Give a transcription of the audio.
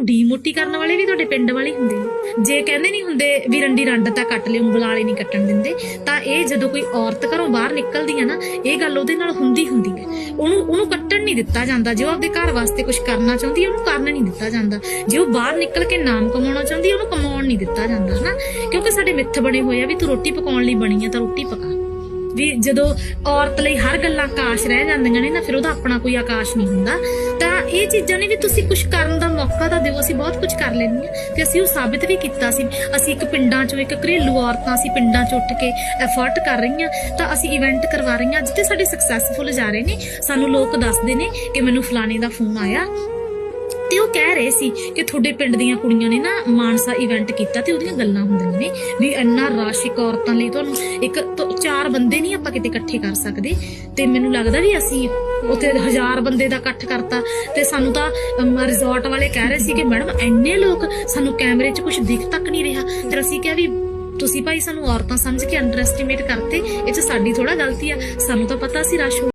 ਤੁਹਾਨੂੰ ਡੀਮੋਟੀ ਕਰਨ ਵਾਲੇ ਵੀ ਤੁਹਾਡੇ ਪਿੰਡ ਵਾਲੇ ਹੁੰਦੇ ਨੇ। ਜੇ ਕਹਿੰਦੇ ਨਹੀਂ ਹੁੰਦੇ ਵੀ ਰੰਡੀ ਰੰਡ ਤਾਂ ਕੱਟ ਲਿਓ, ਉਂਗਲ ਵਾਲੇ ਨਹੀਂ ਕੱਟਣ ਦਿੰਦੇ, ਤਾਂ ਇਹ ਜਦੋਂ ਕੋਈ ਔਰਤ ਘਰੋਂ ਬਾਹਰ ਨਿਕਲਦੀ ਹੈ ਨਾ, ਇਹ ਗੱਲ ਉਹਦੇ ਨਾਲ ਹੁੰਦੀ ਹੁੰਦੀ ਹੈ। ਉਹਨੂੰ ਉਹਨੂੰ ਕੱਟਣ ਨਹੀਂ ਦਿੱਤਾ ਜਾਂਦਾ। ਜੇ ਉਹ ਆਪਦੇ ਘਰ ਵਾਸਤੇ ਕੁਝ ਕਰਨਾ ਚਾਹੁੰਦੀ ਹੈ ਉਹਨੂੰ ਕਰਨ ਨਹੀਂ ਦਿੱਤਾ ਜਾਂਦਾ। ਜੇ ਉਹ ਬਾਹਰ ਨਿਕਲ ਕੇ ਨਾਮ ਕਮਾਉਣਾ ਚਾਹੁੰਦੀ ਹੈ ਉਹਨੂੰ ਕਮਾਉਣ ਨਹੀਂ ਦਿੱਤਾ ਜਾਂਦਾ, ਹਨਾ? ਕਿਉਂਕਿ ਸਾਡੇ ਮਿੱਥ ਬਣੇ ਹੋਏ ਆ ਵੀ ਤੂੰ ਰੋਟੀ ਪਕਾਉਣ ਲਈ ਬਣੀ ਆ, ਤਾਂ ਰੋਟੀ ਪਕਾ। ਵੀ ਜਦੋਂ ਔਰਤ ਲਈ ਹਰ ਗੱਲਾਂ ਆਕਾਸ਼ ਰਹਿ ਜਾਂਦੀਆਂ ਨੇ ਨਾ, ਫਿਰ ਉਹਦਾ ਆਪਣਾ ਕੋਈ ਆਕਾਸ਼ ਨਹੀਂ ਹੁੰਦਾ। ਤਾਂ ਇਹ ਚੀਜ਼ਾਂ ਨੇ ਵੀ ਤੁਸੀਂ ਕੁਝ ਕਰਨ ਦਾ ਮੌਕਾ ਤਾਂ ਦਿਓ, ਅਸੀਂ ਬਹੁਤ ਕੁਝ ਕਰ ਲੈਣੀ ਆ ਤੇ ਅਸੀਂ ਉਹ ਸਾਬਿਤ ਵੀ ਕੀਤਾ ਸੀ। ਅਸੀਂ ਇੱਕ ਪਿੰਡਾਂ ਚੋਂ ਇੱਕ ਘਰੇਲੂ ਔਰਤਾਂ ਅਸੀਂ ਪਿੰਡਾਂ ਚ ਉੱਠ ਕੇ ਐਫਰਟ ਕਰ ਰਹੀਆਂ, ਤਾਂ ਅਸੀਂ ਇਵੈਂਟ ਕਰਵਾ ਰਹੀਆਂ। ਜਿੱਥੇ ਸਾਡੇ ਸਕਸੈਸਫੁਲ ਜਾ ਰਹੇ ਨੇ। ਸਾਨੂੰ ਲੋਕ ਦੱਸਦੇ ਨੇ ਕਿ ਮੈਨੂੰ ਫਲਾਣੇ ਦਾ ਫੋਨ ਆਇਆ। ਤੇ ਉਹ ਕਹਿ ਰਹੇ ਸੀ ਕਿ ਤੁਹਾਡੇ ਪਿੰਡ ਦੀਆਂ ਕੁੜੀਆਂ ਨੇ ਨਾ ਮਾਨਸਾ ਇਵੈਂਟ ਕੀਤਾ ਤੇ ਉਹਦੀਆਂ ਗੱਲਾਂ ਹੁੰਦੀਆਂ ਨੇ ਵੀ ਇੰਨਾ ਰਸ਼ ਔਰਤਾਂ ਲਈ ਤੁਹਾਨੂੰ ਇੱਕ ਚਾਰ ਬੰਦੇ ਨਹੀਂ ਆਪਾਂ ਕਿਤੇ ਇਕੱਠੇ ਕਰ ਸਕਦੇ ਤੇ ਮੈਨੂੰ ਲੱਗਦਾ ਵੀ ਅਸੀਂ ਉੱਥੇ ਹਜ਼ਾਰ ਬੰਦੇ ਦਾ ਇਕੱਠ ਕਰਤਾ ਤੇ ਸਾਨੂੰ ਤਾਂ ਰਿਜ਼ੋਰਟ ਵਾਲੇ ਕਹਿ ਰਹੇ ਸੀ ਕਿ ਮੈਡਮ ਇੰਨੇ ਲੋਕ ਸਾਨੂੰ ਕੈਮਰੇ 'ਚ ਕੁਝ ਦਿਖ ਤੱਕ ਨਹੀਂ ਰਿਹਾ ਤੇ ਅਸੀਂ ਕਿਹਾ ਵੀ ਤੁਸੀਂ ਭਾਈ ਸਾਨੂੰ ਔਰਤਾਂ ਸਮਝ ਕੇ ਅੰਡਰ ਐਸਟੀਮੇਟ ਕਰਤੇ, ਇਹ 'ਚ ਸਾਡੀ ਥੋੜਾ ਗਲਤੀ ਆ, ਸਾਨੂੰ ਤਾਂ ਪਤਾ ਸੀ ਰਸ਼